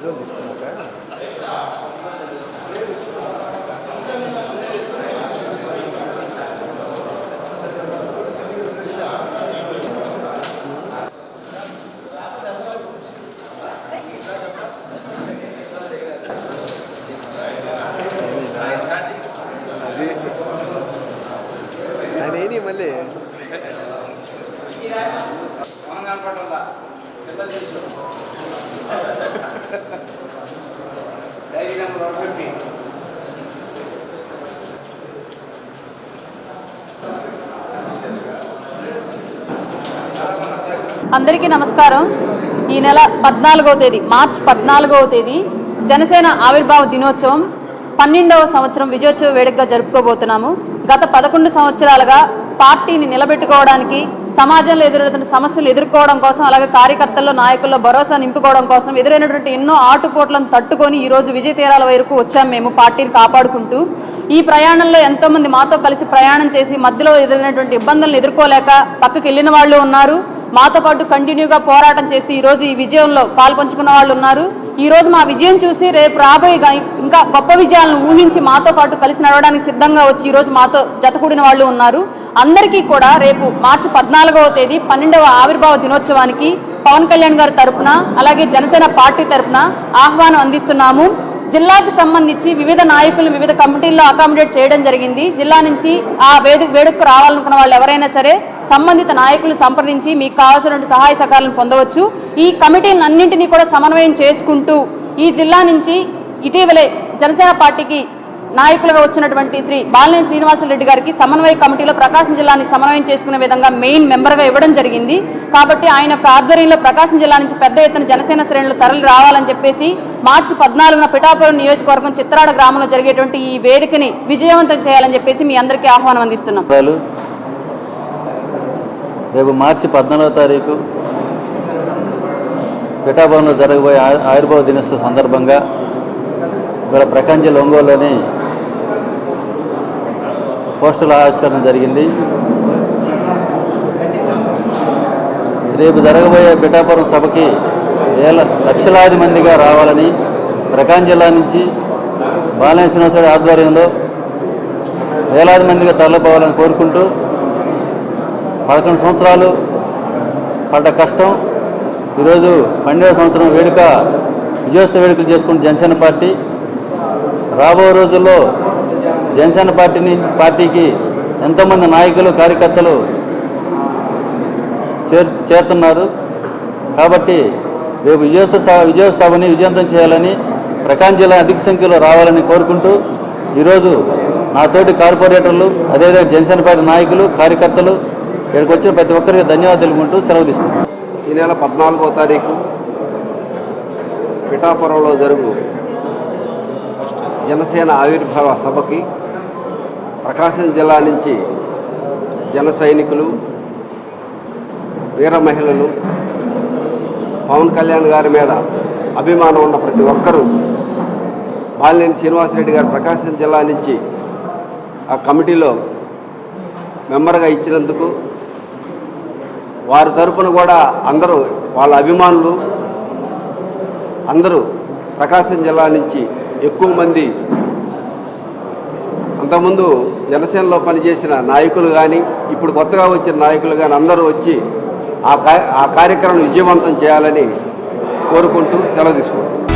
Design తీసుకున్నాక నేనే మళ్ళీ డైరీ నెంబర్ వన్ ఫిఫ్టీ అందరికీ నమస్కారం. ఈ నెల పద్నాలుగవ తేదీ మార్చ్ పద్నాలుగవ తేదీ జనసేన ఆవిర్భావ దినోత్సవం పన్నెండవ సంవత్సరం విజయోత్సవ వేడుకగా జరుపుకోబోతున్నాము. గత పదకొండు సంవత్సరాలుగా పార్టీని నిలబెట్టుకోవడానికి సమాజంలో ఎదురవుతున్న సమస్యలు ఎదుర్కోవడం కోసం అలాగే కార్యకర్తల్లో నాయకుల్లో భరోసా నింపుకోవడం కోసం ఎదురైనటువంటి ఎన్నో ఆటుపోట్లను తట్టుకొని ఈరోజు విజయ తీరాల వరకు వచ్చాం మేము పార్టీని కాపాడుకుంటూ. ఈ ప్రయాణంలో ఎంతోమంది మాతో కలిసి ప్రయాణం చేసి మధ్యలో ఎదురైనటువంటి ఇబ్బందులను ఎదుర్కోలేక పక్కకి వెళ్ళిన వాళ్ళు ఉన్నారు. మాతో పాటు కంటిన్యూగా పోరాటం చేస్తూ ఈరోజు ఈ విజయంలో పాల్పంచుకున్న వాళ్ళు ఉన్నారు. ఈరోజు మా విజయం చూసి రేపు రాబోయే ఇంకా గొప్ప విజయాలను ఊహించి మాతో పాటు కలిసి నడవడానికి సిద్ధంగా వచ్చి ఈరోజు మాతో జతకూడిన వాళ్ళు ఉన్నారు. అందరికీ కూడా రేపు మార్చి పద్నాలుగవ తేదీ పన్నెండవ ఆవిర్భావ దినోత్సవానికి పవన్ కళ్యాణ్ గారి తరఫున అలాగే జనసేన పార్టీ తరపున ఆహ్వానం అందిస్తున్నాము. జిల్లాకి సంబంధించి వివిధ నాయకులు వివిధ కమిటీల్లో అకామిడేట్ చేయడం జరిగింది. జిల్లా నుంచి ఆ వేదిక వేడుకకు రావాలనుకున్న వాళ్ళు ఎవరైనా సరే సంబంధిత నాయకులు సంప్రదించి మీకు కావాల్సిన సహాయ సహకారాలను పొందవచ్చు. ఈ కమిటీలను అన్నింటినీ కూడా సమన్వయం చేసుకుంటూ ఈ జిల్లా నుంచి ఇటీవలే జనసేన పార్టీకి నాయకులుగా వచ్చినటువంటి శ్రీ బాలినేని శ్రీనివాసరెడ్డి గారికి సమన్వయ కమిటీలో ప్రకాశం జిల్లాని సమన్వయం చేసుకునే విధంగా మెయిన్ మెంబర్గా ఇవ్వడం జరిగింది. కాబట్టి ఆయన యొక్క ఆధ్వర్యంలో ప్రకాశం జిల్లా నుంచి పెద్ద ఎత్తున జనసేన శ్రేణులు తరలి రావాలని చెప్పేసి మార్చి పద్నాలుగున పిఠాపురం నియోజకవర్గం చిత్రాడ గ్రామంలో జరిగేటువంటి ఈ వేదికని విజయవంతం చేయాలని చెప్పేసి మీ అందరికీ ఆహ్వానం అందిస్తున్నాం. రేపు మార్చి పద్నాలుగో తారీఖు పిఠాపురంలో జరగబోయే ఆయు- దినోత్సవ సందర్భంగా ఇవాళ ప్రకాశం జిల్లా ఒంగోలులోని పోస్టల్ ఆవిష్కరణ జరిగింది. రేపు జరగబోయే పిఠాపురం సభకి వేల లక్షలాది మందిగా రావాలని ప్రకాశం జిల్లా నుంచి బాలయ శ్రీనివాసరావు ఆధ్వర్యంలో వేలాది మందిగా తరలిపోవాలని కోరుకుంటూ పదకొండు సంవత్సరాలు పడ్డ కష్టం. ఈరోజు పన్నెండవ సంవత్సరం వేడుక విజయోత్సవ వేడుకలు చేసుకున్న జనసేన పార్టీ రాబో రోజుల్లో జనసేన పార్టీని పార్టీకి ఎంతోమంది నాయకులు కార్యకర్తలు చేర్ చేరుతున్నారు. కాబట్టి రేపు విజయోత్సవ విజయోత్సవాన్ని విజయవంతం చేయాలని ప్రకాశం జిల్లా అధిక సంఖ్యలో రావాలని కోరుకుంటూ ఈరోజు నా తోటి కార్పొరేటర్లు అదేవిధంగా జనసేన పార్టీ నాయకులు కార్యకర్తలు ఇక్కడికి వచ్చిన ప్రతి ఒక్కరికి ధన్యవాదాలు తెలుపుకుంటూ సెలవు తీసుకుంటాను ఈ నెల పద్నాలుగో తారీఖు పిఠాపురంలో జరుగు జనసేన ఆవిర్భావ సభకి ప్రకాశం జిల్లా నుంచి జన సైనికులు వీర మహిళలు పవన్ కళ్యాణ్ గారి మీద అభిమానం ఉన్న ప్రతి ఒక్కరూ బాలినేని శ్రీనివాసరెడ్డి గారు ప్రకాశం జిల్లా నుంచి ఆ కమిటీలో మెంబర్గా ఇచ్చినందుకు వారి తరపున కూడా అందరూ వాళ్ళ అభిమానులు అందరూ ప్రకాశం జిల్లా నుంచి ఎక్కువ మంది అంతకుముందు జనసేనలో పనిచేసిన నాయకులు కానీ ఇప్పుడు కొత్తగా వచ్చిన నాయకులు కానీ అందరూ వచ్చి ఆ ఆ కార్యక్రమం విజయవంతం చేయాలని కోరుకుంటూ సెలవు తీసుకుంటాం